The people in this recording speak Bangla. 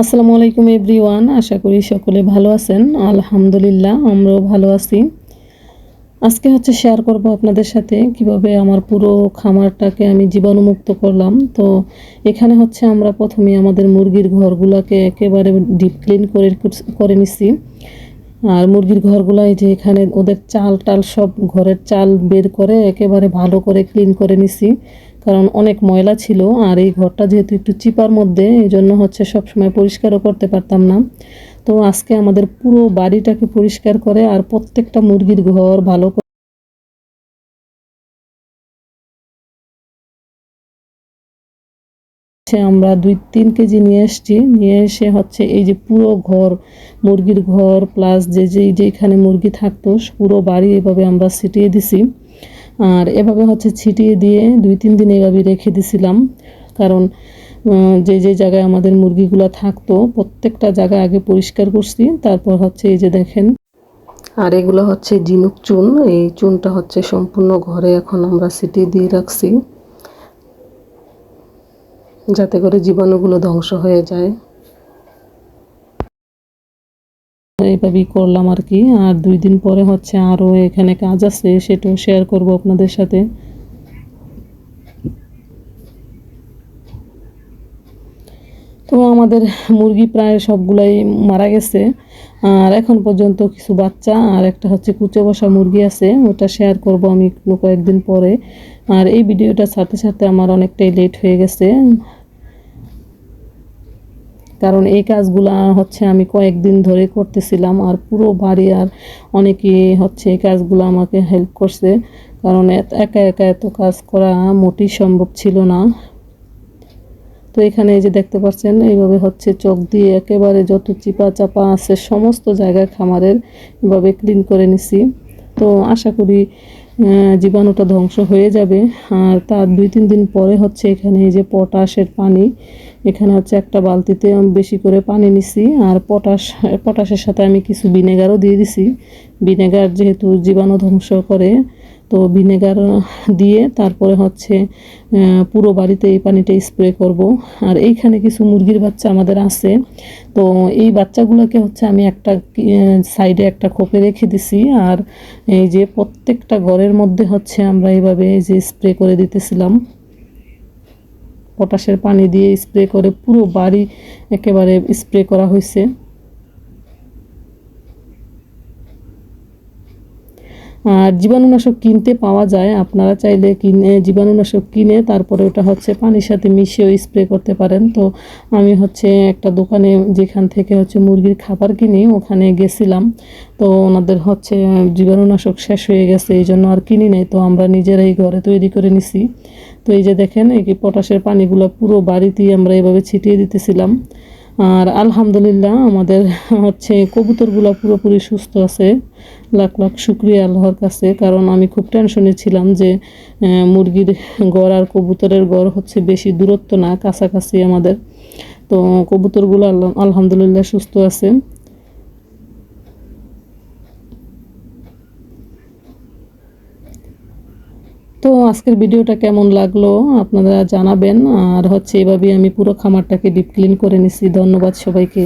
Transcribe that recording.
আসসালামু আলাইকুম এভরিওয়ান, আশা করি সকলে ভালো আছেন। আলহামদুলিল্লাহ, আমরাও ভালো আছি। আজকে হচ্ছে শেয়ার করব আপনাদের সাথে কীভাবে আমার পুরো খামারটাকে আমি জীবাণুমুক্ত করলাম। তো এখানে হচ্ছে আমরা প্রথমে আমাদের মুরগির ঘরগুলোকে একেবারে ডিপ ক্লিন করে করে নিছি আর মুরগির ঘরগুলো যে এখানে ওদের চাল টাল সব ঘরের চাল বের করে একেবারে ভালো করে ক্লিন করে নিছি। কারণ অনেক ময়লা ছিল আর এই ঘরটা যেহেতু একটু চিপার মধ্যে এই জন্য হচ্ছে সবসময় পরিষ্কারও করতে পারতাম না। তো আজকে আমাদের পুরো বাড়িটাকে পরিষ্কার করে আর প্রত্যেকটা মুরগির ঘর ভালো করে আমরা দুই, তিন কেজি নিয়ে এসছি। নিয়ে এসে হচ্ছে এই যে পুরো ঘর, মুরগির ঘর প্লাস যে যে যেখানে মুরগি থাকতো, পুরো বাড়ি এভাবে আমরা ছিটিয়ে দিছি। আর এভাবে হচ্ছে ছিটিয়ে দিয়ে দুই, তিন দিন এভাবে রেখে দিছিলাম। কারণ যে যে জায়গায় আমাদের মুরগিগুলো থাকতো, প্রত্যেকটা জায়গা আগে পরিষ্কার করছি, তারপর হচ্ছে এই যে দেখেন। আর এগুলো হচ্ছে জিনুক চুন। এই চুনটা হচ্ছে সম্পূর্ণ ঘরে এখন আমরা ছিটিয়ে দিয়ে রাখছি। যাতে করে জীবাণুগুলো ধ্বংস হয়ে যায়। এইভাবেই করলাম আর কি। আর দুই দিন পরে হচ্ছে আরও এখানে কাজ আছে, সেটাও শেয়ার করব আপনাদের সাথে। তো আমাদের মুরগি প্রায় সবগুলাই মারা গেছে। আর এখন পর্যন্ত কিছু বাচ্চা, আর একটা হচ্ছে কুচো বসা মুরগি আছে, ওটা শেয়ার করব আমি কয়েকদিন পরে। আর এই ভিডিওটা সাথে সাথে আমার অনেকটাই লেট হয়ে গেছে। কারণ এই কাজগুলা হচ্ছে আমি কয়েকদিন ধরে করতেছিলাম আর পুরো বাড়ি আর অনেকে হচ্ছে এই কাজগুলো আমাকে হেল্প করছে। কারণ একা একা এত কাজ করা মোটেই সম্ভব ছিল না। তো এখানে এই যে দেখতে পাচ্ছেন, এইভাবে হচ্ছে চোখ দিয়ে একেবারে যত চিপা চাপা আছে সমস্ত জায়গায় খামারের এভাবে ক্লিন করে নিছি। তো আশা করি জীবাণুটা ধ্বংস হয়ে যাবে। আর তার দুই তিন দিন পরে হচ্ছে এখানে এই যে পটাশের পানি, এখানে হচ্ছে একটা বালতিতে বেশি করে পানি নিছি। আর পটাশ, পটাশের সাথে আমি কিছু ভিনেগারও দিয়ে দিছি। ভিনেগার যেহেতু জীবাণু ধ্বংস করে তো ভিনেগার দিয়ে তারপরে হচ্ছে পুরো বাড়িতে এই পানিটা স্প্রে করব। আর এইখানে কিছু মুরগির বাচ্চা আমাদের আছে। তো এই বাচ্চাগুলোকে হচ্ছে আমি একটা সাইডে একটা খোপে রেখে দিছি। আর এই যে প্রত্যেকটা ঘরের মধ্যে হচ্ছে আমরা এইভাবে যে স্প্রে করে দিতেছিলাম। পটাশের পানি দিয়ে স্প্রে করে পুরো বাড়ি একেবারে স্প্রে করা হয়েছে। আর জীবাণুনাশক কিনতে পাওয়া যায়। আপনারা চাইলে কিনে, জীবাণুনাশক কিনে, তারপরে ওটা হচ্ছে পানির সাথে মিশিয়েও স্প্রে করতে পারেন। তো আমি হচ্ছে একটা দোকানে যেখান থেকে হচ্ছে মুরগির খাবার কিনি, ওখানে গেছিলাম। তো ওনাদের হচ্ছে জীবাণুনাশক শেষ হয়ে গেছে, এই জন্য আর কিনি নাই। তো আমরা নিজেরাই ঘরে তৈরি করে নিছি। তো এই যে দেখেন, এই পটাশের পানিগুলো পুরো বাড়িতেই আমরা এভাবে ছিটিয়ে দিতেছিলাম। আর আলহামদুলিল্লাহ আমাদের হচ্ছে কবুতরগুলো পুরোপুরি সুস্থ আছে। লাখ লাখ শুক্রিয়া আল্লাহর কাছে, কারণ আমি খুব টেনশনে ছিলাম যে মুরগির গড় আর কবুতরের গড় হচ্ছে বেশি দূরত্ব না, কাছাকাছি আমাদের। তো কবুতরগুলো আল্লাহ আলহামদুলিল্লাহ সুস্থ আছে। তো আজকের ভিডিওটা কেমন লাগল আপনারা জানাবেন। আর হচ্ছে এভাবেই আমি পুরো খামারটাকে ডিপ ক্লিন করে নিছি ধন্যবাদ সবাইকে।